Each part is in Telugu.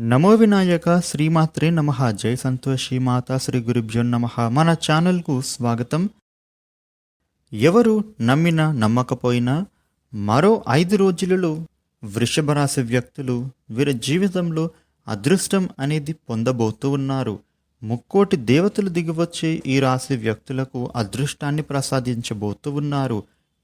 నమో వినాయక శ్రీమాత్రే నమ జై సంతోషి మాత శ్రీ గురుభ్యో నమ. మన ఛానల్కు స్వాగతం. ఎవరు నమ్మినా నమ్మకపోయినా మరో ఐదు రోజులలో వృషభ రాశి వ్యక్తులు వీరి జీవితంలో అదృష్టం అనేది పొందబోతూ ఉన్నారు. ముక్కోటి దేవతలు దిగివచ్చే ఈ రాశి వ్యక్తులకు అదృష్టాన్ని ప్రసాదించబోతూ ఉన్నారు.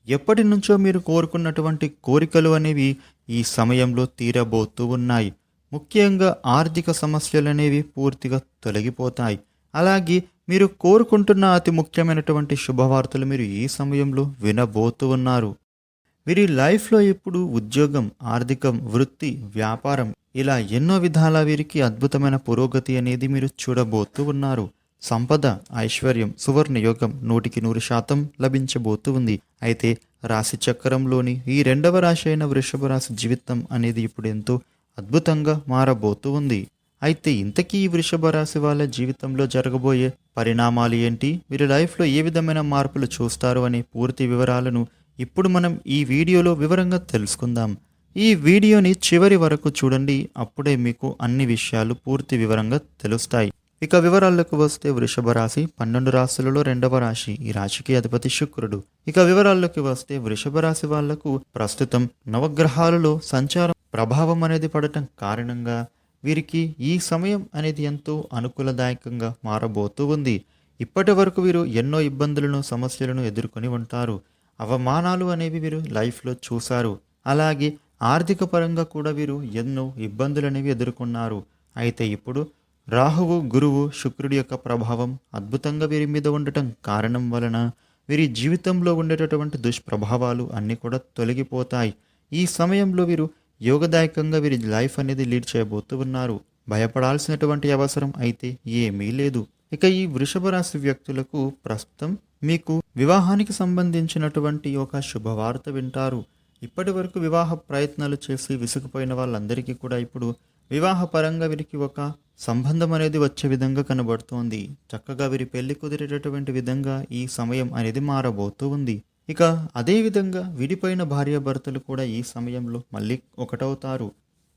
ఎప్పటి నుంచో మీరు కోరుకున్నటువంటి కోరికలు అనేవి ఈ సమయంలో తీరబోతూ ఉన్నాయి. ముఖ్యంగా ఆర్థిక సమస్యలు అనేవి పూర్తిగా తొలగిపోతాయి. అలాగే మీరు కోరుకుంటున్న అతి ముఖ్యమైనటువంటి శుభవార్తలు మీరు ఈ సమయంలో వినబోతూ ఉన్నారు. వీరి లైఫ్లో ఇప్పుడు ఉద్యోగం ఆర్థికం వృత్తి వ్యాపారం ఇలా ఎన్నో విధాల వీరికి అద్భుతమైన పురోగతి అనేది మీరు చూడబోతూ ఉన్నారు. సంపద ఐశ్వర్యం సువర్ణ యోగం నూటికి నూరు శాతం లభించబోతూ ఉంది. అయితే రాశి చక్రంలోని ఈ రెండవ రాశి అయిన వృషభ రాశి జీవితం అనేది ఇప్పుడు ఎంతో అద్భుతంగా మారబోతూ ఉంది. అయితే ఇంతకీ ఈ వృషభ రాశి వాళ్ళ జీవితంలో జరగబోయే పరిణామాలు ఏంటి? వీరి లైఫ్లో ఏ విధమైన మార్పులు చూస్తారు అనే పూర్తి వివరాలను ఇప్పుడు మనం ఈ వీడియోలో వివరంగా తెలుసుకుందాం. ఈ వీడియోని చివరి వరకు చూడండి. అప్పుడే మీకు అన్ని విషయాలు పూర్తి వివరంగా తెలుస్తాయి. ఇక వివరాలకు వస్తే వృషభ రాశి పన్నెండు రాశులలో రెండవ రాశి ఈ రాశికి అధిపతి శుక్రుడు. ఇక వివరాల్లోకి వస్తే వృషభ రాశి వాళ్ళకు ప్రస్తుతం నవగ్రహాలలో సంచారం ప్రభావం అనేది పడటం కారణంగా వీరికి ఈ సమయం అనేది ఎంతో అనుకూలదాయకంగా మారబోతూ ఉంది. ఇప్పటి వరకు వీరు ఎన్నో ఇబ్బందులను సమస్యలను ఎదుర్కొని ఉంటారు. అవమానాలు అనేవి వీరు లైఫ్లో చూశారు. అలాగే ఆర్థిక పరంగా కూడా వీరు ఎన్నో ఇబ్బందులు అనేవి ఎదుర్కొన్నారు. అయితే ఇప్పుడు రాహువు గురువు శుక్రుడి యొక్క ప్రభావం అద్భుతంగా వీరి మీద ఉండటం కారణం వలన వీరి జీవితంలో ఉండేటటువంటి దుష్ప్రభావాలు అన్నీ కూడా తొలగిపోతాయి. ఈ సమయంలో వీరు యోగదాయకంగా వీరి లైఫ్ అనేది లీడ్ చేయబోతూ ఉన్నారు. భయపడాల్సినటువంటి అవసరం అయితే ఏమీ లేదు. ఇక ఈ వృషభ రాశి వ్యక్తులకు ప్రస్తుతం మీకు వివాహానికి సంబంధించినటువంటి ఒక శుభవార్త వింటారు. ఇప్పటి వరకు వివాహ ప్రయత్నాలు చేసి విసుగుపోయిన వాళ్ళందరికీ కూడా ఇప్పుడు వివాహ పరంగా వీరికి ఒక సంబంధం అనేది వచ్చే విధంగా కనబడుతోంది. చక్కగా వీరి పెళ్ళి కుదిరేటటువంటి విధంగా ఈ సమయం అనేది మారబోతూ ఉంది. ఇక అదేవిధంగా విడిపోయిన భార్యాభర్తలు కూడా ఈ సమయంలో మళ్ళీ ఒకటవుతారు.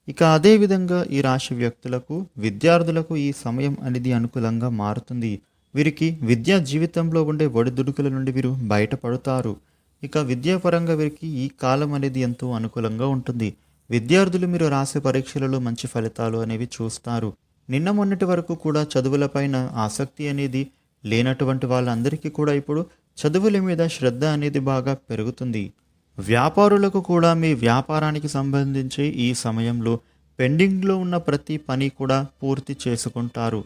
ఇక అదేవిధంగా ఈ రాశి వ్యక్తులకు విద్యార్థులకు ఈ సమయం అనేది అనుకూలంగా మారుతుంది. వీరికి విద్యా జీవితంలో ఉండే ఒడిదుడుకుల నుండి వీరు బయటపడతారు. ఇక విద్యాపరంగా వీరికి ఈ కాలం అనేది ఎంతో అనుకూలంగా ఉంటుంది. విద్యార్థులు మీరు రాసే పరీక్షలలో మంచి ఫలితాలు అనేవి చూస్తారు. నిన్న మొన్నటి వరకు కూడా చదువులపైన ఆసక్తి అనేది లేనటువంటి వాళ్ళందరికీ కూడా ఇప్పుడు చదువుల మీద శ్రద్ధ అనేది బాగా పెరుగుతుంది. వ్యాపారులకు కూడా మీ వ్యాపారానికి సంబంధించి ఈ సమయంలో పెండింగ్లో ఉన్న ప్రతి పని కూడా పూర్తి చేసుకుంటారు.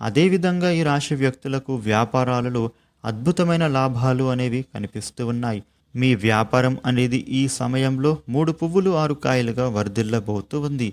అదేవిధంగా ఈ రాశి వ్యక్తులకు వ్యాపారాలలో అద్భుతమైన లాభాలు అనేవి కనిపిస్తూ ఉన్నాయి. మీ వ్యాపారం అనేది ఈ సమయంలో మూడు పువ్వులు ఆరు కాయలుగా వర్ధిల్లబోతూ ఉంది.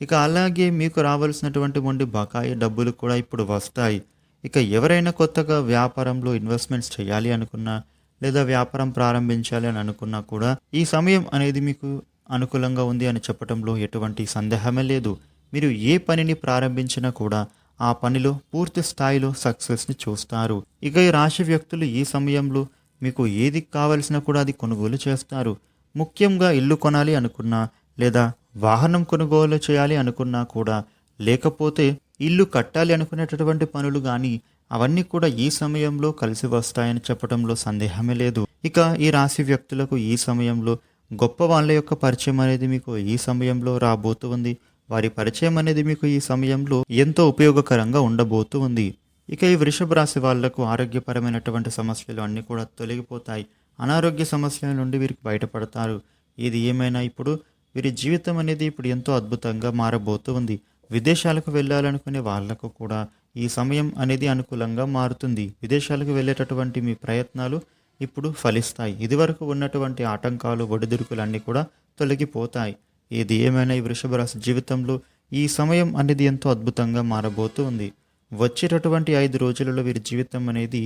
ఇక అలాగే మీకు రావాల్సినటువంటి వంటి బకాయి డబ్బులు కూడా ఇప్పుడు వస్తాయి. ఇక ఎవరైనా కొత్తగా వ్యాపారంలో ఇన్వెస్ట్మెంట్స్ చేయాలి అనుకున్నా లేదా వ్యాపారం ప్రారంభించాలి అని అనుకున్నా కూడా ఈ సమయం అనేది మీకు అనుకూలంగా ఉంది అని చెప్పడంలో ఎటువంటి సందేహమే లేదు. మీరు ఏ పనిని ప్రారంభించినా కూడా ఆ పనిలో పూర్తి స్థాయిలో సక్సెస్ని చూస్తారు. ఇక ఈ రాశి వ్యక్తులు ఈ సమయంలో మీకు ఏది కావలసినా కూడా అది కొనుగోలు చేస్తారు. ముఖ్యంగా ఇల్లు కొనాలి అనుకున్నా లేదా వాహనం కొనుగోలు చేయాలి అనుకున్నా కూడా లేకపోతే ఇల్లు కట్టాలి అనుకునేటటువంటి పనులు కానీ అవన్నీ కూడా ఈ సమయంలో కలిసి వస్తాయని చెప్పడంలో సందేహమే లేదు. ఇక ఈ రాశి వ్యక్తులకు ఈ సమయంలో గొప్ప వాళ్ళ యొక్క పరిచయం అనేది మీకు ఈ సమయంలో రాబోతుంది వారి పరిచయం అనేది మీకు ఈ సమయంలో ఎంతో ఉపయోగకరంగా ఉండబోతూ ఉంది. ఇక ఈ వృషభ రాశి వాళ్ళకు ఆరోగ్యపరమైనటువంటి సమస్యలు అన్నీ కూడా తొలగిపోతాయి. అనారోగ్య సమస్యల నుండి వీరికి బయటపడతారు. ఇది ఏమైనా ఇప్పుడు వీరి జీవితం అనేది ఇప్పుడు ఎంతో అద్భుతంగా మారబోతూ ఉంది. విదేశాలకు వెళ్ళాలనుకునే వాళ్ళకు కూడా ఈ సమయం అనేది అనుకూలంగా మారుతుంది. విదేశాలకు వెళ్ళేటటువంటి మీ ప్రయత్నాలు ఇప్పుడు ఫలిస్తాయి. ఇదివరకు ఉన్నటువంటి ఆటంకాలు ఒడిదుడుకులు అన్నీ కూడా తొలగిపోతాయి. ఏది ఏమైనా ఈ వృషభ రాశి జీవితంలో ఈ సమయం అనేది ఎంతో అద్భుతంగా మారబోతూ ఉంది వచ్చేటటువంటి ఐదు రోజులలో వీరి జీవితం అనేది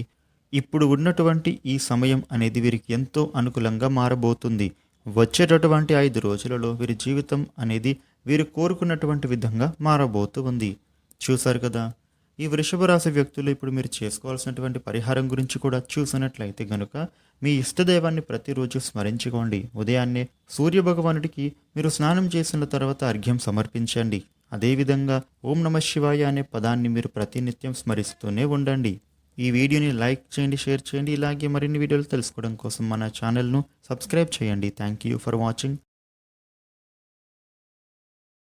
ఇప్పుడు ఉన్నటువంటి ఈ సమయం అనేది వీరికి ఎంతో అనుకూలంగా మారబోతుంది. వచ్చేటటువంటి ఐదు రోజులలో వీరి జీవితం అనేది వీరు కోరుకున్నటువంటి విధంగా మారబోతూ ఉంది. చూశారు కదా ఈ వృషభ రాశి వ్యక్తులు ఇప్పుడు మీరు చేసుకోవాల్సినటువంటి పరిహారం గురించి కూడా చూసినట్లయితే గనుక మీ ఇష్టదైవాన్ని ప్రతిరోజు స్మరించుకోండి. ఉదయాన్నే సూర్య భగవానుడికి మీరు స్నానం చేసిన తర్వాత అర్ఘ్యం సమర్పించండి. అదేవిధంగా ఓం నమ శివాయ అనే పదాన్ని మీరు ప్రతినిత్యం స్మరిస్తూనే ఉండండి. ఈ వీడియోని లైక్ చేయండి షేర్ చేయండి. ఇలాగే మరిన్ని వీడియోలు తెలుసుకోవడం కోసం మన ఛానల్ను సబ్స్క్రైబ్ చేయండి. Thank you for watching.